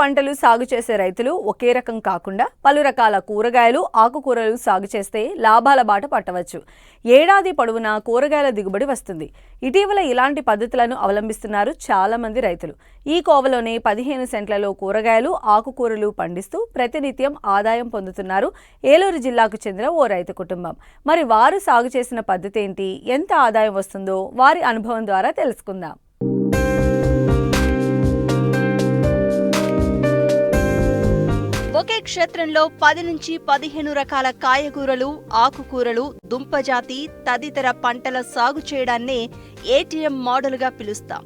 పంటలు సాగు చేసే రైతులు ఒకే రకం కాకుండా పలు రకాల కూరగాయలు ఆకుకూరలు సాగు చేస్తే లాభాల బాట పట్టవచ్చు. ఏడాది పొడవునా కూరగాయల దిగుబడి వస్తుంది. ఇటీవల ఇలాంటి పద్ధతులను అవలంబిస్తున్నారు చాలా మంది రైతులు. ఈ కోవలోనే పదిహేను సెంట్లలో కూరగాయలు ఆకుకూరలు పండిస్తూ ప్రతినిత్యం ఆదాయం పొందుతున్నారు ఏలూరు జిల్లాకు చెందిన ఓ రైతు కుటుంబం. మరి వారు సాగు చేసిన పద్ధతి ఏంటి? ఎంత ఆదాయం వస్తుందో వారి అనుభవం ద్వారా తెలుసుకుందాం. ఒకే క్షేత్రంలో పది నుంచి పదిహేను రకాల కాయగూరలు ఆకుకూరలు దుంపజాతి తదితర పంటల సాగు చేయడాన్నే ఏటీఎం మోడల్గా పిలుస్తాం.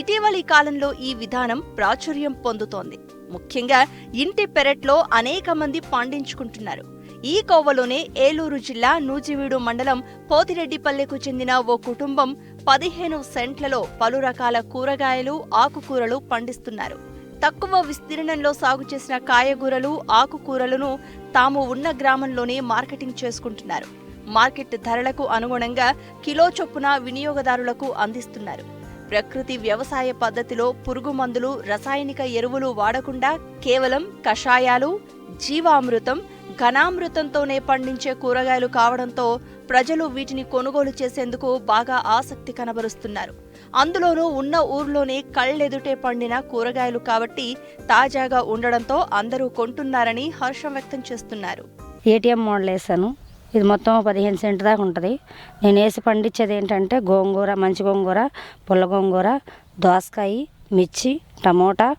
ఇటీవలి కాలంలో ఈ విధానం ప్రాచుర్యం పొందుతోంది. ముఖ్యంగా ఇంటి పెరట్లో అనేక మంది పండించుకుంటున్నారు. ఈ కోవలోనే ఏలూరు జిల్లా నూజివీడు మండలం పోతిరెడ్డిపల్లెకు చెందిన ఓ కుటుంబం పదిహేను సెంట్లలో పలు రకాల కూరగాయలు ఆకుకూరలు పండిస్తున్నారు. తక్కువ విస్తీర్ణంలో సాగు చేసిన కాయగూరలు ఆకుకూరలను తాము ఉన్న గ్రామంలోనే మార్కెటింగ్ చేసుకుంటున్నారు. మార్కెట్ ధరలకు అనుగుణంగా కిలో చొప్పున వినియోగదారులకు అందిస్తున్నారు. ప్రకృతి వ్యవసాయ పద్ధతిలో పురుగు మందులు రసాయనిక ఎరువులు వాడకుండా కేవలం కషాయాలు జీవామృతం ఘనామృతంతోనే పండించే కూరగాయలు కావడంతో ప్రజలు వీటిని కొనుగోలు చేసేందుకు బాగా ఆసక్తి కనబరుస్తున్నారు. అందులోనూ ఉన్న ఊర్లోనే కళ్ళెదుటే పండిన కూరగాయలు కాబట్టి తాజాగా ఉండడంతో అందరూ కొంటున్నారని హర్షం వ్యక్తం చేస్తున్నారు. ఏటీఎం మోడల్ వేసాను ఇది మొత్తం పదిహేను సెంట్ దాకా ఉంటుంది. నేను వేసి పండించేది ఏంటంటే గోంగూర మంచి గోంగూర పుల్ల గోంగూర దోసకాయ మిర్చి టమోటా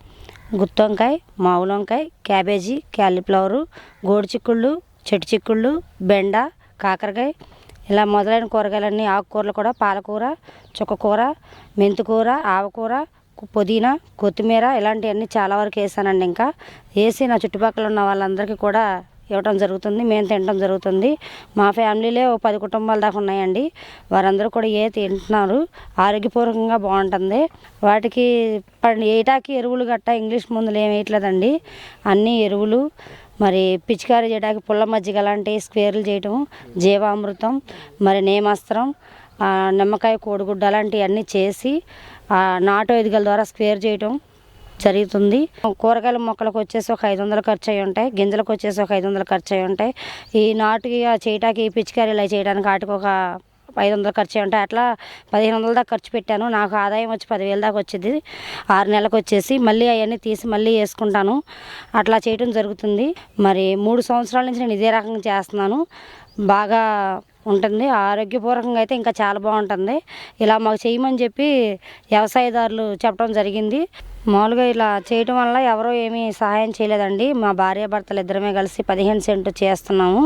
గుత్తొంకాయ మామూలు వంకాయ క్యాబేజీ క్యాలీఫ్లవరు గోడు చిక్కుళ్ళు చెట్టు చిక్కుళ్ళు బెండ కాకరకాయ. ఇలా మొదలైన కూరగాయలన్నీ ఆకుకూరలు కూడా పాలకూర చుక్కకూర మెంతికూర ఆవకూర పుదీనా కొత్తిమీర ఇలాంటివన్నీ చాలా వరకు వేసానండి ఇంకా. వేసి నా చుట్టుపక్కల ఉన్న వాళ్ళందరికీ కూడా ఇవ్వటం జరుగుతుంది మేము తినటం జరుగుతుంది. మా ఫ్యామిలీలే ఓ పది కుటుంబాల దాకా ఉన్నాయండి. వారందరూ కూడా ఏ తింటున్నారు ఆరోగ్యపూర్వకంగా బాగుంటుంది. వాటికి ఏటాకి ఎరువులు గట్టా ఇంగ్లీష్ మందులు ఏమి వేయట్లేదండి. అన్ని ఎరువులు మరి పిచికారీ చేయడానికి పుల్ల మజ్జిగ లాంటి స్క్వేర్లు చేయటం జీవామృతం మరి నేమాస్త్రం నిమ్మకాయ కోడిగుడ్డ అలాంటివన్నీ చేసి నాటు ఎదుగల ద్వారా స్క్వేర్ చేయటం జరుగుతుంది. కూరగాయల మొక్కలకు వచ్చేసి ఒక ఐదు వందలు ఖర్చు అయి ఉంటాయి. గింజలకు వచ్చేసి ఒక ఐదు వందలు ఖర్చు అయి ఉంటాయి. ఈ నాటుకి ఆ చేయటానికి పిచికారీ ఇలా చేయడానికి వాటికి ఒక ఐదు వందలు ఖర్చు అయి ఉంటాయి. అట్లా పదిహేను వందల దాకా ఖర్చు పెట్టాను. నాకు ఆదాయం వచ్చి పదివేల దాకా వచ్చేది. ఆరు నెలలకు వచ్చేసి మళ్ళీ అవన్నీ తీసి మళ్ళీ వేసుకుంటాను. అట్లా చేయటం జరుగుతుంది. మరి మూడు సంవత్సరాల నుంచి నేను ఇదే రకంగా చేస్తున్నాను. బాగా ఉంటుంది. ఆరోగ్యపూర్వకంగా అయితే ఇంకా చాలా బాగుంటుంది. ఇలా మాకు చేయమని చెప్పి వ్యవసాయదారులు చెప్పడం జరిగింది. మామూలుగా ఇలా చేయటం వల్ల ఎవరో ఏమీ సహాయం చేయలేదండి. మా భార్యాభర్తలు ఇద్దరమే కలిసి పదిహేను సెంటు చేస్తున్నాము.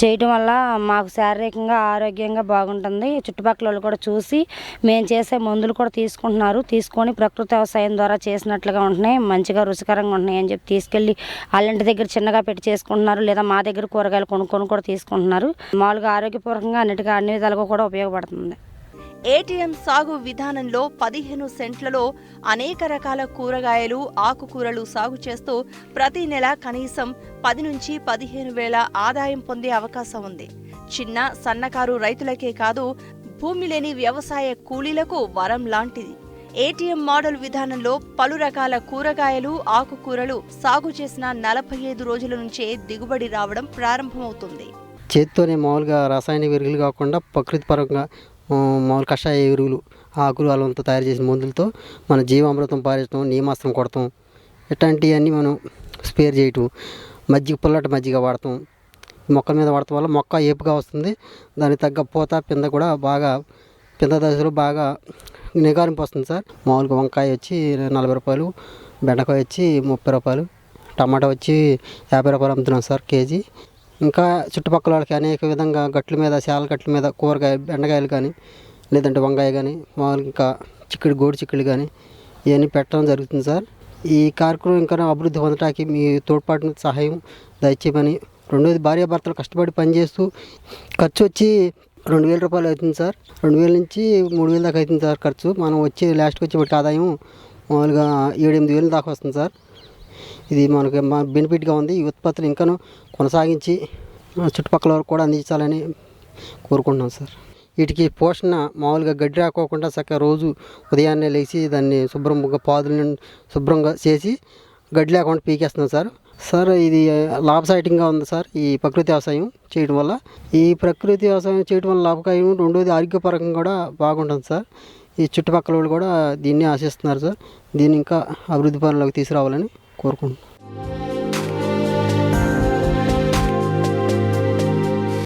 చేయటం వల్ల మాకు శారీరకంగా ఆరోగ్యంగా బాగుంటుంది. చుట్టుపక్కల వాళ్ళు కూడా చూసి మేము చేసే మందులు కూడా తీసుకుంటున్నారు. తీసుకొని ప్రకృతి వ్యవసాయం ద్వారా చేసినట్లుగా ఉంటున్నాయి. మంచిగా రుచికరంగా ఉంటున్నాయి అని చెప్పి తీసుకెళ్ళి వాళ్ళంటి దగ్గర చిన్నగా పెట్టి చేసుకుంటున్నారు. లేదా మా దగ్గర కూరగాయలు కొనుక్కొని కూడా తీసుకుంటున్నారు. మామూలుగా ఆరోగ్యపూర్వకంగా అన్నిటిగా అన్ని విధాలుగా కూడా ఉపయోగపడుతుంది. ఏటీఎం సాగు విధానంలో పదిహేను సెంట్లలో అనేక రకాల కూరగాయలు ఆకుకూరలు సాగు చేస్తూ ప్రతి నెల కనీసం పది నుంచి పదిహేను వేల ఆదాయం పొందే అవకాశం ఉంది. చిన్న సన్నకారు రైతులకే కాదు భూమి లేని వ్యవసాయ కూలీలకు వరం లాంటిది. ఏటీఎం మోడల్ విధానంలో పలు రకాల కూరగాయలు ఆకుకూరలు సాగు చేసిన నలభై ఐదు రోజుల నుంచే దిగుబడి రావడం ప్రారంభమవుతుంది. చేతితోనే మామూలుగా రాసాయనిక ఎరువులు కాకుండా ప్రకృతి పరంగా మామూలు కషాయ ఎరువులు ఆకులు అలంతో తయారు చేసిన మందులతో మన జీవామృతం పారేయటం నియమాస్త్రం కొడతాం. ఇట్లాంటివన్నీ మనం స్పేర్ చేయటం మజ్జిగ పుల్లటి మజ్జిగ వాడతాం. మొక్కల మీద వాడటం వల్ల మొక్క ఏపుగా వస్తుంది దానికి తగ్గ పూత పింద కూడా బాగా పింద దశలో బాగా నిగారింపు వస్తుంది సార్. మామూలుగా వంకాయ వచ్చి నలభై రూపాయలు బెండకాయ వచ్చి ముప్పై రూపాయలు టమాటా వచ్చి యాభై రూపాయలు అమ్ముతున్నాం సార్ కేజీ. ఇంకా చుట్టుపక్కల వాళ్ళకి అనేక విధంగా గట్ల మీద శాల గట్ల మీద కూరగాయ బెండకాయలు కానీ లేదంటే వంకాయ కానీ మామూలుగా ఇంకా చిక్కుడు గోడు చిక్కుడు కానీ ఇవన్నీ పెట్టడం జరుగుతుంది సార్. ఈ కార్యక్రమం ఇంకా అభివృద్ధి పొందడానికి మీ తోడ్పాటు సహాయం దయచేయమని రెండోది భార్యాభర్తలు కష్టపడి పనిచేస్తూ ఖర్చు వచ్చి రెండు వేల రూపాయలు అవుతుంది సార్. రెండు వేల నుంచి మూడు వేల దాకా అవుతుంది సార్ ఖర్చు. మనం వచ్చి లాస్ట్కి వచ్చి ఆదాయం మామూలుగా ఏడు ఎనిమిది వేల దాకా వస్తుంది సార్. ఇది మనకి బెనిఫిట్గా ఉంది. ఈ ఉత్పత్తులు ఇంకాను కొనసాగించి చుట్టుపక్కల వరకు కూడా అందించాలని కోరుకుంటున్నాం సార్. వీటికి పోషణ మామూలుగా గడ్డి రాకోకుండా చక్కగా రోజు ఉదయాన్నే లేచి దాన్ని శుభ్రంగా పాదులను శుభ్రంగా చేసి గడ్డి లేకుండా పీకేస్తున్నాం సార్. సార్ ఇది లాభసైటింగ్గా ఉంది సార్ ఈ ప్రకృతి వ్యవసాయం చేయడం వల్ల. ఈ ప్రకృతి వ్యవసాయం చేయడం వల్ల లాభకాయం రెండోది ఆరోగ్యపరంగా కూడా బాగుంటుంది సార్. ఈ చుట్టుపక్కల వాళ్ళు కూడా దీన్ని ఆశిస్తున్నారు సార్. దీన్ని ఇంకా అభివృద్ధి పనులకు తీసుకురావాలని కోరుకుంటున్నాను